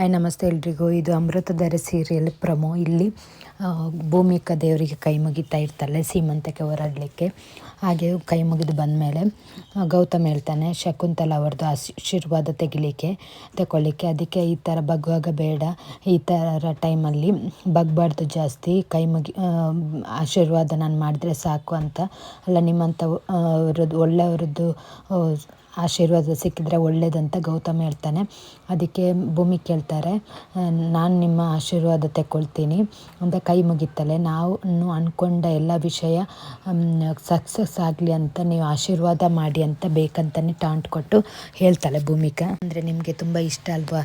Hi ನಮಸ್ತೆ ಎಲ್ರಿಗೂ. ಇದು ಅಮೃತಧಾರೆ ಸೀರಿಯಲ್ ಪ್ರಮೋ ಇಲ್ಲಿ ಭೂಮಿಕ ದೇವರಿಗೆ ಕೈ ಮುಗಿತಾ ಇರ್ತಾಳೆ ಸೀಮಂತಕ್ಕೆ ಹೊರಡಲಿಕ್ಕೆ ಹಾಗೆ ಕೈ ಮುಗಿದು ಬಂದಮೇಲೆ ಗೌತಮ್ ಹೇಳ್ತಾನೆ, ಶಕುಂತಲ ಅವ್ರದ್ದು ಆಶೀರ್ವಾದ ತೆಗಿಲಿಕ್ಕೆ ತಗೊಳ್ಳಿಕ್ಕೆ ಅದಕ್ಕೆ ಈ ಥರ ಬಗ್ಗುವಾಗ ಬೇಡ. ಈ ಥರ ಟೈಮಲ್ಲಿ ಬಗ್ಬಾರ್ದು ಜಾಸ್ತಿ. ಕೈ ಮುಗಿ ಆಶೀರ್ವಾದ ನಾನು ಮಾಡಿದ್ರೆ ಸಾಕು ಅಂತ. ಅಲ್ಲ ನಿಮ್ಮಂಥ ಅವ್ರದ್ದು ಒಳ್ಳೆಯವ್ರದ್ದು ಆಶೀರ್ವಾದ ಸಿಕ್ಕಿದ್ರೆ ಒಳ್ಳೇದಂತ ಗೌತಮ್ ಹೇಳ್ತಾನೆ. ಅದಕ್ಕೆ ಭೂಮಿ ಕೇಳ್ತಾರೆ ನಾನು ನಿಮ್ಮ ಆಶೀರ್ವಾದ ತಗೊಳ್ತೀನಿ ಅಂತ ಕೈ ಮುಗಿತಾಳೆ ನಾವು ಅಂದ್ಕೊಂಡ ಎಲ್ಲ ವಿಷಯ ಸಕ್ಸಸ್ ಆಗಲಿ ಅಂತ ನೀವು ಆಶೀರ್ವಾದ ಮಾಡಿ ಅಂತ ಬೇಕಂತಲೇ ಟಾಂಟ್ ಕೊಟ್ಟು ಹೇಳ್ತಾಳೆ ಭೂಮಿಕಾ. ಅಂದರೆ ನಿಮಗೆ ತುಂಬ ಇಷ್ಟ ಅಲ್ವಾ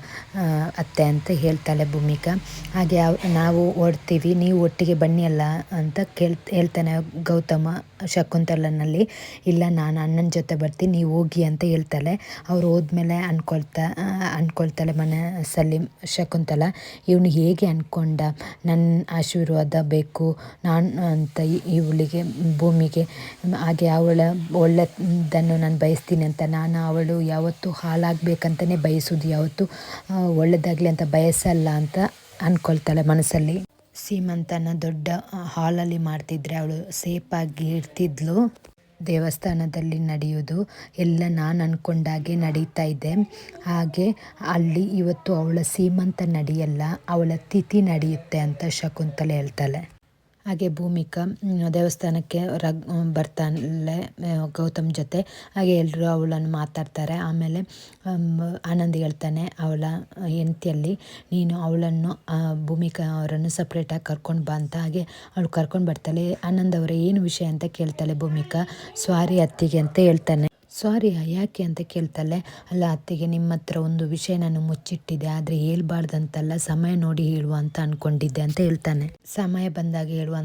ಅತ್ತೆ ಅಂತ ಹೇಳ್ತಾಳೆ ಭೂಮಿಕಾ. ಹಾಗೆ ನಾವು ಓಡ್ತೀವಿ, ನೀವು ಒಟ್ಟಿಗೆ ಬನ್ನಿ ಅಲ್ಲ ಅಂತ ಕೇಳ್, ಹೇಳ್ತಾನೆ ಗೌತಮ ಶಕುಂತಲನಲ್ಲಿ. ಇಲ್ಲ, ನಾನು ಅಣ್ಣನ ಜೊತೆ ಬರ್ತೀನಿ, ನೀವು ಹೋಗಿ ಅಂತ ಹೇಳ್ತಾಳೆ. ಅವ್ರು ಹೋದ್ಮೇಲೆ ಅನ್ಕೊಳ್ತಾ ಅಂದ್ಕೊಳ್ತಾಳೆ ಮನಸ್ಸಲ್ಲಿ ಶಕುಂತಲ, ಇವನು ಹೇಗೆ ಅನ್ಕೊಂಡ? ನನ್ನ ಆಶೀರ್ವಾದ ಬೇಕು. ನಾನು ಅಂತ ಇವಳಿಗೆ, ಭೂಮಿಗೆ, ಹಾಗೆ ಅವಳ ಒಳ್ಳೆದನ್ನು ನಾನು ಬಯಸ್ತೀನಿ ಅಂತ. ನಾನು ಅವಳು ಯಾವತ್ತೂ ಹಾಳಾಗಬೇಕಂತಲೇ ಬಯಸೋದು. ಯಾವತ್ತೂ ಒಳ್ಳೆಯದಾಗಲಿ ಒಳ್ಳೆದಾಗಲಿ ಅಂತ ಬಯಸಲ್ಲ ಅಂತ ಅಂದ್ಕೊಳ್ತಾಳೆ ಮನಸ್ಸಲ್ಲಿ. ಸೀಮಂತನ ದೊಡ್ಡ ಹಾಲಲ್ಲಿ ಮಾಡ್ತಿದ್ರೆ ಅವಳು ಸೇಫಾಗಿ ಇರ್ತಿದ್ಲು. ದೇವಸ್ಥಾನದಲ್ಲಿ ನಡೆಯೋದು ಎಲ್ಲ ನಾನು ಅಂದ್ಕೊಂಡಾಗೆ ನಡೀತಾ ಇದೆ. ಹಾಗೆ ಅಲ್ಲಿ ಇವತ್ತು ಅವಳ ಸೀಮಂತ ನಡೆಯಲ್ಲ, ಅವಳ ತಿಥಿ ನಡೆಯುತ್ತೆ ಅಂತ ಶಕುಂತಲೆ ಹೇಳ್ತಾಳೆ. ಹಾಗೆ ಭೂಮಿಕಾ ದೇವಸ್ಥಾನಕ್ಕೆ ರಗ್ ಬರ್ತಾಳೆ ಗೌತಮ್ ಜೊತೆ. ಹಾಗೆ ಎಲ್ಲರೂ ಅವಳನ್ನು ಮಾತಾಡ್ತಾರೆ. ಆಮೇಲೆ ಆನಂದ್ ಹೇಳ್ತಾನೆ, ಅವಳ ಹೆಂಡತಿಯಲ್ಲಿ ನೀನು ಅವಳನ್ನು ಭೂಮಿಕಾ ಅವರನ್ನು ಸಪ್ರೇಟಾಗಿ ಕರ್ಕೊಂಡು ಬಾ ಅಂತ. ಹಾಗೆ ಅವಳು ಕರ್ಕೊಂಡು ಬರ್ತಾಳೆ. ಆನಂದ್ ಅವರ, ಏನು ವಿಷಯ? ಅಂತ ಕೇಳ್ತಾಳೆ ಭೂಮಿಕಾ. ಸ್ವಾರಿ ಅತ್ತಿಗೆ, ಅಂತ ಹೇಳ್ತಾನೆ. ಸಾರಿ ಯಾಕೆ ಅಂತ ಕೇಳ್ತಾಳೆ ಅಲ್ಲ, ಅತ್ತಿಗೆ ನಿಮ್ಮ ಹತ್ರ ಒಂದು ವಿಷಯ ನಾನು ಮುಚ್ಚಿಟ್ಟಿದ್ದೆ, ಆದರೆ ಹೇಳ್ಬಾರ್ದಂತಲ್ಲ, ಸಮಯ ನೋಡಿ ಹೇಳುವ ಅಂತ ಅಂದ್ಕೊಂಡಿದ್ದೆ ಅಂತ ಹೇಳ್ತಾನೆ. ಸಮಯ ಬಂದಾಗ ಹೇಳುವ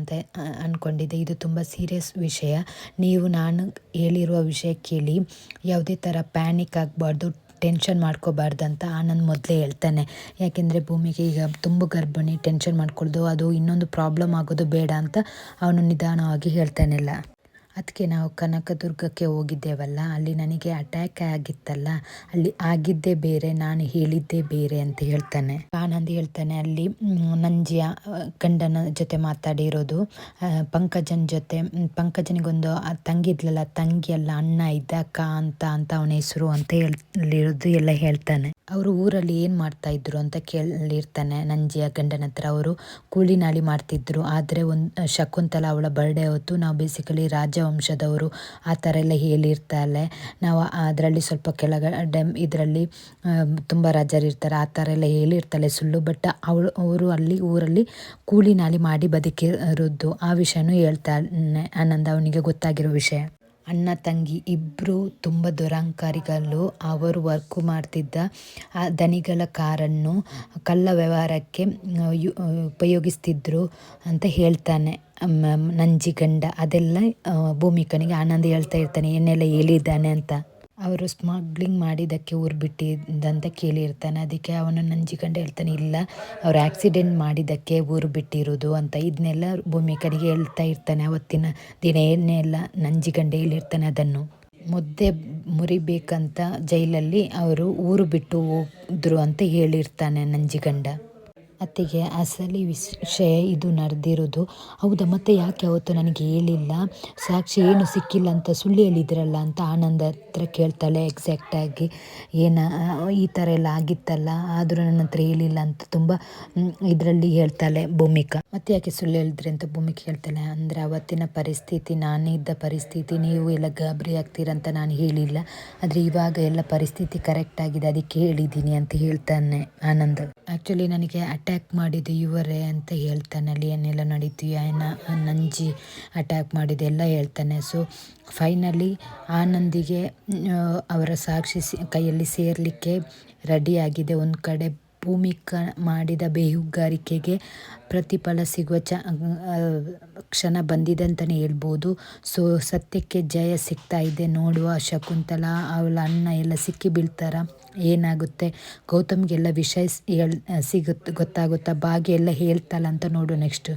ಅಂದ್ಕೊಂಡಿದ್ದೆ ಇದು ತುಂಬ ಸೀರಿಯಸ್ ವಿಷಯ. ನೀವು ನಾನು ಹೇಳಿರುವ ವಿಷಯ ಕೇಳಿ, ಯಾವುದೇ ಥರ ಪ್ಯಾನಿಕ್ ಆಗಬಾರ್ದು ಟೆನ್ಷನ್ ಮಾಡ್ಕೋಬಾರ್ದು ಅಂತ ಆನಂದ್ ಮೊದಲೇ ಹೇಳ್ತಾನೆ. ಯಾಕೆಂದರೆ ಭೂಮಿಗೆ ಈಗ ತುಂಬ ಗರ್ಭಿಣಿ ಟೆನ್ಷನ್ ಮಾಡ್ಕೊಳ್ದು, ಅದು ಇನ್ನೊಂದು ಪ್ರಾಬ್ಲಮ್ ಆಗೋದು ಬೇಡ ಅಂತ ಅವನು ನಿಧಾನವಾಗಿ ಹೇಳ್ತಾನೆಲ್ಲ. ಅದಕ್ಕೆ ನಾವು ಕನಕದುರ್ಗಕ್ಕೆ ಹೋಗಿದ್ದೇವಲ್ಲ, ಅಲ್ಲಿ ನನಗೆ ಅಟ್ಯಾಕ್ ಆಗಿತ್ತಲ್ಲ, ಅಲ್ಲಿ ಆಗಿದ್ದೇ ಬೇರೆ, ನಾನು ಹೇಳಿದ್ದೇ ಬೇರೆ ಅಂತ ಹೇಳ್ತಾನೆ. ಆನಂದ್ ಹೇಳ್ತಾನೆ, ಅಲ್ಲಿ ನಂಜಿಯ ಗಂಡನ ಜೊತೆ ಮಾತಾಡಿರೋದು ಪಂಕಜನ್ ಜೊತೆ ಪಂಕಜನಿಗೊಂದು ತಂಗಿದ್ಲಲ್ಲ ತಂಗಿ ಅಲ್ಲ, ಅಣ್ಣ ಇದ್ದ ಅಕ್ಕ ಅಂತ ಅಂತ ಅವನ ಹೆಸರು ಅಂತ ಹೇಳಿರೋದು ಎಲ್ಲ ಹೇಳ್ತಾನೆ. ಅವರು ಊರಲ್ಲಿ ಏನು ಮಾಡ್ತಾ ಇದ್ರು ಅಂತ ಕೇಳಿರ್ತಾನೆ, ನಂಜಿಯ ಗಂಡನ ಹತ್ರ. ಅವರು ಕೂಲಿ ನಾಲಿ ಮಾಡ್ತಿದ್ರು, ಆದರೆ ಒಂದು, ಶಕುಂತಲ ಅವಳ ಬರ್ಡೇ ಹೊತ್ತು ನಾವು ಬೇಸಿಕಲಿ ರಾಜವಂಶದವರು ಆ ಥರ ಎಲ್ಲ ಹೇಳಿರ್ತಾಳೆ. ನಾವು ಅದರಲ್ಲಿ ಸ್ವಲ್ಪ ಕೆಳಗಡೆ ಇದರಲ್ಲಿ ತುಂಬ ರಾಜರಿರ್ತಾರೆ ಆ ಥರ ಎಲ್ಲ ಹೇಳಿರ್ತಾಳೆ ಸುಳ್ಳು. ಬಟ್ ಅವಳು, ಅವರು ಅಲ್ಲಿ, ಊರಲ್ಲಿ ಕೂಲಿ ನಾಲಿ ಮಾಡಿ ಬದುಕಿರೋದು. ಆ ವಿಷಯನೂ ಹೇಳ್ತಾನೆ ಆನಂದ ಅವನಿಗೆ ಗೊತ್ತಾಗಿರೋ ವಿಷಯ. ಅಣ್ಣ, ತಂಗಿ ಇಬ್ಬರು ತುಂಬ ದುರಂಕಾರಿಗಳು. ಅವರು ವರ್ಕು ಮಾಡ್ತಿದ್ದ ಆ ದನಿಗಳ ಕಾರನ್ನು ಕಳ್ಳ ವ್ಯವಹಾರಕ್ಕೆ ಉಪಯೋಗಿಸ್ತಿದ್ರು ಅಂತ ಹೇಳ್ತಾನೆ. ನಂಜಿಗಂಡ ನಂಜಿ ಗಂಡ ಅದೆಲ್ಲ ಭೂಮಿಕನಿಗೆ ಆನಂದ ಹೇಳ್ತಾ ಇರ್ತಾನೆ ಏನೆಲ್ಲ ಹೇಳಿದ್ದಾನೆ ಅಂತ. ಅವರು ಸ್ಮಗ್ಲಿಂಗ್ ಮಾಡಿದ್ದಕ್ಕೆ ಊರು ಬಿಟ್ಟಿದ್ದಂತ ಕೇಳಿರ್ತಾನೆ. ಅದಕ್ಕೆ ಅವನು ನಂಜಿಕೊಂಡು ಹೇಳ್ತಾನೆ, ಇಲ್ಲ, ಅವ್ರು ಆಕ್ಸಿಡೆಂಟ್ ಮಾಡಿದ್ದಕ್ಕೆ ಊರು ಬಿಟ್ಟಿರೋದು ಅಂತ. ಇದನ್ನೆಲ್ಲ ಭೂಮಿಕನಿಗೆ ಹೇಳ್ತಾ ಇರ್ತಾನೆ ಅವತ್ತಿನ ದಿನ. ಏನೆಲ್ಲ ನಂಜಿಕೊಂಡು ಹೇಳಿರ್ತಾನೆ ಅದನ್ನು. ಮುದ್ದೆ ಮುರಿಬೇಕಂತ ಜೈಲಲ್ಲಿ ಅವರು ಊರು ಬಿಟ್ಟು ಹೋದ್ರು ಅಂತ ಹೇಳಿರ್ತಾನೆ ನಂಜಿಗಂಡ ಅತ್ತಿಗೆ ಅಸಲಿ ವಿಷಯ ಇದು ನಡೆದಿರೋದು. ಹೌದಾ, ಮತ್ತೆ ಯಾಕೆ ಅವತ್ತು ನನಗೆ ಹೇಳಿಲ್ಲ? ಸಾಕ್ಷಿ ಏನು ಸಿಕ್ಕಿಲ್ಲ ಅಂತ ಸುಳ್ಳು ಹೇಳಿದ್ರಲ್ಲ ಅಂತ ಆನಂದ ಹತ್ರ ಕೇಳ್ತಾಳೆ ಎಕ್ಸಾಕ್ಟಾಗಿ ಏನ ಈ ಥರ ಎಲ್ಲ ಆಗಿತ್ತಲ್ಲ, ಆದರೂ ನನ್ನ ಹತ್ರ ಹೇಳಿಲ್ಲ ಅಂತ ತುಂಬ ಇದರಲ್ಲಿ ಹೇಳ್ತಾಳೆ ಭೂಮಿಕಾ. ಮತ್ತೆ ಯಾಕೆ ಸುಳ್ಳು ಹೇಳಿದ್ರಿ ಅಂತ ಭೂಮಿಕಾ ಹೇಳ್ತಾಳೆ ಅಂದರೆ ಅವತ್ತಿನ ಪರಿಸ್ಥಿತಿ, ನಾನೇ ಇದ್ದ ಪರಿಸ್ಥಿತಿ, ನೀವು ಎಲ್ಲ ಗಾಬರಿ ಆಗ್ತೀರಂತ ನಾನು ಹೇಳಿಲ್ಲ. ಆದರೆ ಇವಾಗ ಎಲ್ಲ ಪರಿಸ್ಥಿತಿ ಕರೆಕ್ಟ್ ಆಗಿದೆ, ಅದಕ್ಕೆ ಹೇಳಿದ್ದೀನಿ ಅಂತ ಹೇಳ್ತಾನೆ ಆನಂದ್. ಆ್ಯಕ್ಚುಲಿ ನನಗೆ ಅಟ್ಯಾಕ್ ಮಾಡಿದ್ದು ಇವರೇ ಅಂತ ಹೇಳ್ತಾನೆ. ಅಲ್ಲಿ ಏನೆಲ್ಲ ನಡೀತು, ಏನ, ನಂಜಿ ಅಟ್ಯಾಕ್ ಮಾಡಿದೆ ಎಲ್ಲ ಹೇಳ್ತಾನೆ. ಸೊ ಫೈನಲಿ ಆನಂದಿಗೆ ಅವರ ಸಾಕ್ಷಿ ಕೈಯಲ್ಲಿ ಸೇರಲಿಕ್ಕೆ ರೆಡಿಯಾಗಿದೆ ಒಂದು ಕಡೆ ಭೂಮಿಕಾ ಮಾಡಿದ ಬೇಹುಗಾರಿಕೆಗೆ ಪ್ರತಿಫಲ ಸಿಗುವ ಚ ಕ್ಷಣ ಬಂದಿದೆ ಅಂತಲೇ ಹೇಳ್ಬೋದು. ಸೊ, ಸತ್ಯಕ್ಕೆ ಜಯ ಸಿಗ್ತಾ ಇದೆ ನೋಡುವ ಶಕುಂತಲ. ಅವಳ ಅಣ್ಣ ಎಲ್ಲ ಸಿಕ್ಕಿ ಬೀಳ್ತಾರ. ಏನಾಗುತ್ತೆ? ಗೌತಮ್ಗೆಲ್ಲ ವಿಷಯ ಸಿಗುತ್ತೆ ಗೊತ್ತಾಗುತ್ತಾ? ಭಾಗ್ಯ ಎಲ್ಲ ಹೇಳ್ತಾಳ ಅಂತ ನೋಡು ನೆಕ್ಸ್ಟ್